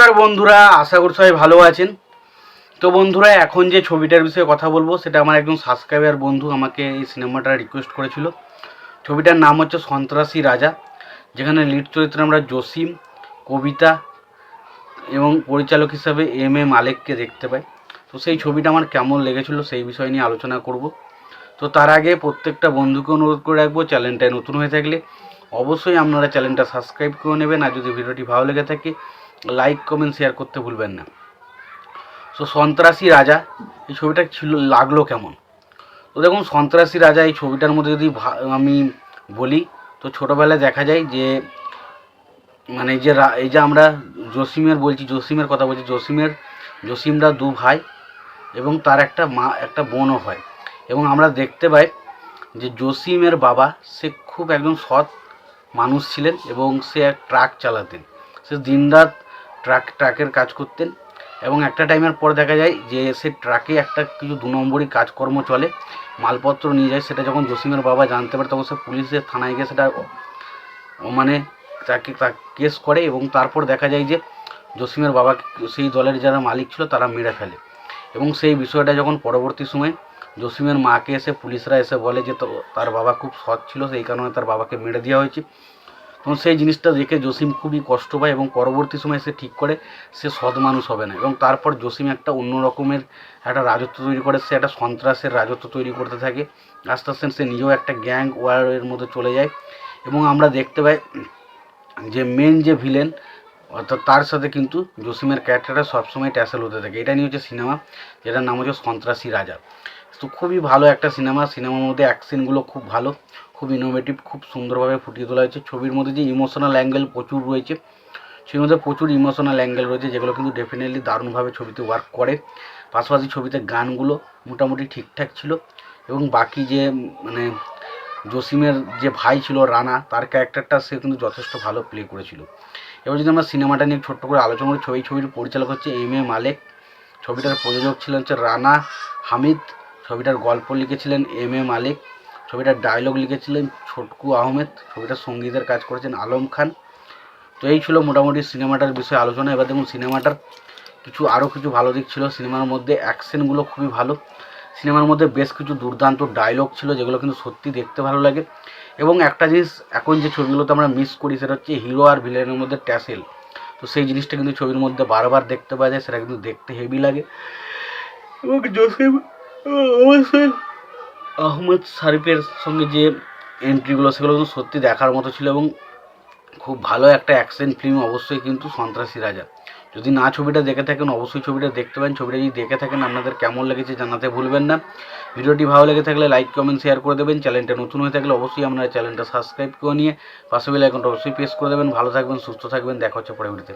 নমস্কার বন্ধুরা, আশা করি সবাই ভালো আছেন। তো বন্ধুরা, এখন যে ছবিটার বিষয়ে কথা বলব, সেটা আমার একজন সাবস্ক্রাইবার বন্ধু আমাকে এই সিনেমাটা রিকোয়েস্ট করেছিল। ছবিটার নাম হচ্ছে সন্ত্রাসী রাজা, যেখানে লিড চরিত্রে আমরা জসিম, কবিতা এবং পরিচালক হিসাবে এম এ মালেককে দেখতে পাই। তো সেই ছবিটা আমার কেমন লেগেছিল সেই বিষয় নিয়ে আলোচনা করব। তো তার আগে প্রত্যেকটা বন্ধুকে অনুরোধ করে রাখব, চ্যানেলটায় নতুন হয়ে থাকলে অবশ্যই আপনারা চ্যানেলটা সাবস্ক্রাইব করে নেবেন। আর যদি ভিডিওটি ভালো লেগে থাকে লাইক কমেন্ট শেয়ার করতে ভুলবেন না। তো সন্ত্রাসী রাজা, এই ছবিটা ছিল, লাগল কেমন? তো দেখুন, সন্ত্রাসী রাজা এই ছবিটার মধ্যে যদি আমি বলি, তো ছোটোবেলায় দেখা যায় যে মানে যে এই যে আমরা জসিমের বলছি, জসিমের কথা বলছি, জসিমের, জসিমরা দু ভাই এবং তার একটা মা, একটা বোনও হয়। এবং আমরা দেখতে পাই যে জসিমের বাবা, সে খুব একজন সৎ মানুষ ছিলেন এবং সে এক ট্রাক চালাতেন। সে দিনরাত ট্রাক, ট্রাকের কাজ করতেন এবং একটা টাইমের পর দেখা যায় যে সে ট্রাকে একটা কিছু দু নম্বরই কাজকর্ম চলে, মালপত্র নিয়ে যায়, সেটা যখন জসিমের বাবা জানতে পারে তখন সে পুলিশের থানায় গিয়ে সেটা মানে তাকে তা কেস করে এবং তারপর দেখা যায় যে জসিমের বাবা সেই দলের যারা মালিক ছিল তারা মেরে ফেলে। এবং সেই বিষয়টা যখন পরবর্তী সময় জসিমের মাকে এসে পুলিশরা এসে বলে যে তার বাবা খুব সৎ ছিল, সেই কারণে তার বাবাকে মেরে দেওয়া হয়েছে। তখন সেই জিনিসটা দেখে জসিম খুবই কষ্ট পায় এবং পরবর্তী সময় সে ঠিক করে, সে সৎ মানুষ হবে না। এবং তারপর জসিম একটা অন্য রকমের একটা রাজত্ব তৈরি করে, সে একটা সন্ত্রাসের রাজত্ব তৈরি করতে থাকে। আস্তে আস্তে সে নিজেও একটা গ্যাং ওয়ারের মধ্যে চলে যায়। এবং আমরা দেখতে পাই যে মেন যে ভিলেন অর্থাৎ তার সাথে কিন্তু জসিমের ক্যারেক্টারটা সবসময় ট্যাসেল হতে থাকে। এটা নিয়ে হচ্ছে সিনেমা যেটার নাম হচ্ছে সন্ত্রাসী রাজা। তো খুবই ভালো একটা সিনেমা সিনেমার মধ্যে অ্যাকশনগুলো খুব ভালো। খুব ইনোভেটিভ খুব সুন্দরভাবে ফুটিয়ে তোলা হয়েছে। ছবির মধ্যে যে ইমোশনাল অ্যাঙ্গেল প্রচুর রয়েছে, সেই মধ্যে প্রচুর ইমোশনাল অ্যাঙ্গেল রয়েছে, যেগুলো কিন্তু ডেফিনেটলি দারুণভাবে ছবিতে ওয়ার্ক করে। পাশাপাশি ছবিতে গানগুলো মোটামুটি ঠিকঠাক ছিল এবং বাকি যে মানে জসিমের যে ভাই ছিল রানা, তার ক্যারেক্টারটা সে কিন্তু যথেষ্ট ভালো প্লে করেছিল। এবার যদি আমরা সিনেমাটা নিয়ে ছোট্ট করে আলোচনা করি, ছবি, ছবির পরিচালক হচ্ছে এম এ মালেক। ছবিটার প্রযোজক ছিলেন হচ্ছে রানা হামিদ। ছবিটার গল্প লিখেছিলেন এম এ মালিক। ছবিটার ডায়লগ লিখেছিলেন ছোটকু আহমেদ ছবিটার সঙ্গীতের কাজ করেছেন আলম খান। তো এই ছিল মোটামুটি সিনেমাটার বিষয়ে আলোচনা। এবার দেখুন সিনেমাটার কিছু আরও কিছু ভালো দিক ছিল। সিনেমার মধ্যে অ্যাকশনগুলো খুবই ভালো। সিনেমার মধ্যে বেশ কিছু দুর্দান্ত ডায়লগ ছিল যেগুলো কিন্তু সত্যি দেখতে ভালো লাগে। এবং একটা জিনিস, এখন যে ছবিগুলোতে আমরা মিস করি সেটা হচ্ছে হিরো আর ভিলেনের মধ্যে ট্যাসেল তো সেই জিনিসটা কিন্তু ছবির মধ্যে বারবার দেখতে পাওয়া যায়, সেটা কিন্তু দেখতে হেভি লাগে। এবং জোসেফ অবশ্যই আহমদ শরীফের সঙ্গে যে এন্ট্রিগুলো সেগুলো কিন্তু সত্যি দেখার মতো ছিল এবং খুব ভালো একটা অ্যাকশন ফিল্ম অবশ্যই কিন্তু সন্ত্রাসী রাজা। যদি না ছবিটা দেখে থাকেন, অবশ্যই ছবিটা দেখতে পারেন। ছবিটা যদি দেখে থাকেন, আপনাদের কেমন লেগেছে জানাতে ভুলবেন না। ভিডিওটি ভালো লেগে থাকলে লাইক কমেন্ট শেয়ার করে দেবেন। চ্যানেলটা নতুন হয়ে থাকলে অবশ্যই আপনারা চ্যানেলটা সাবস্ক্রাইব করে নিয়ে পাশে বেল অবশ্যই প্রেস করে দেবেন। ভালো থাকবেন, সুস্থ থাকবেন। দেখা হচ্ছে পরে ভিডিওতে।